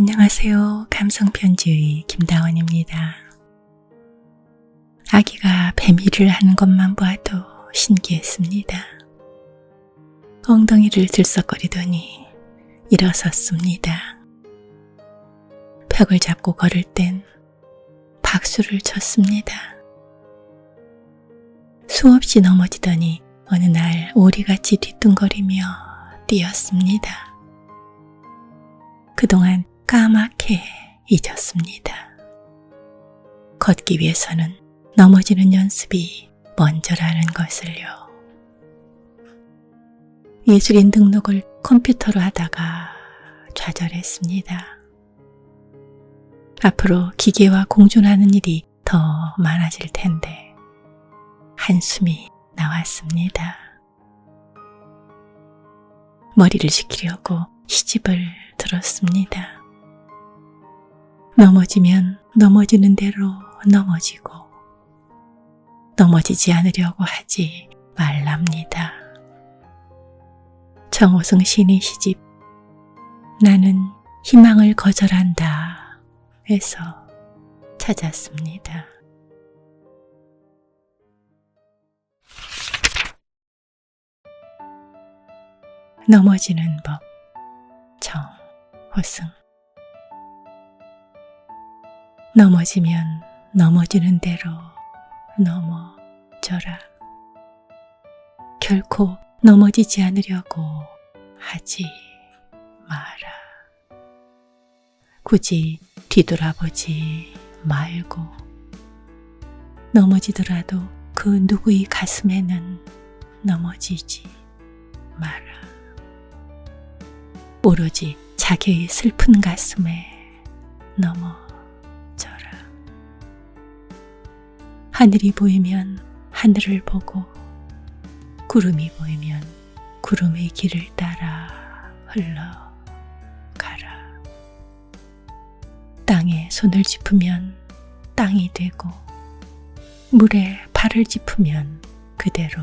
안녕하세요. 감성편지의 김다원입니다. 아기가 뱀일을 하는 것만 봐도 신기했습니다. 엉덩이를 들썩거리더니 일어섰습니다. 벽을 잡고 걸을 땐 박수를 쳤습니다. 수없이 넘어지더니 어느 날 오리같이 뒤뚱거리며 뛰었습니다. 그동안 까맣게 잊었습니다. 걷기 위해서는 넘어지는 연습이 먼저라는 것을요. 예술인 등록을 컴퓨터로 하다가 좌절했습니다. 앞으로 기계와 공존하는 일이 더 많아질 텐데 한숨이 나왔습니다. 머리를 식히려고 시집을 들었습니다. 넘어지면 넘어지는 대로 넘어지고 넘어지지 않으려고 하지 말랍니다. 정호승 시인의 시집 나는 희망을 거절한다 에서 찾았습니다. 넘어지는 법 정호승 넘어지면 넘어지는 대로 넘어져라. 결코 넘어지지 않으려고 하지 마라. 굳이 뒤돌아보지 말고 넘어지더라도 그 누구의 가슴에는 넘어지지 마라. 오로지 자기의 슬픈 가슴에 넘어 하늘이 보이면 하늘을 보고 구름이 보이면 구름의 길을 따라 흘러가라. 땅에 손을 짚으면 땅이 되고 물에 발을 짚으면 그대로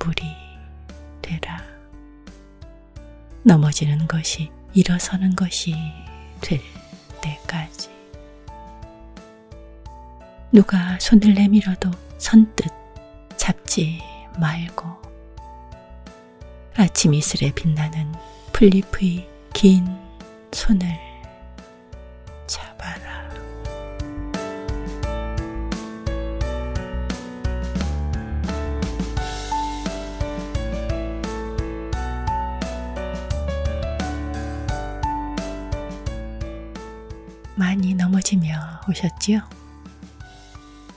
물이 되라. 넘어지는 것이 일어서는 것이 될 때까지. 누가 손을 내밀어도 선뜻 잡지 말고 아침 이슬에 빛나는 풀잎의 긴 손을 잡아라. 많이 넘어지며 오셨지요?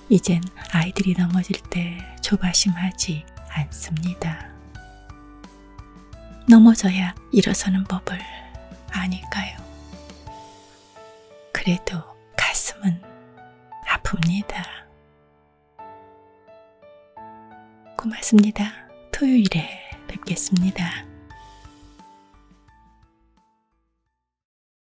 이젠 아이들이 넘어질 때 조바심하지 않습니다. 넘어져야 일어서는 법을 아니까요. 그래도 가슴은 아픕니다. 고맙습니다. 토요일에 뵙겠습니다.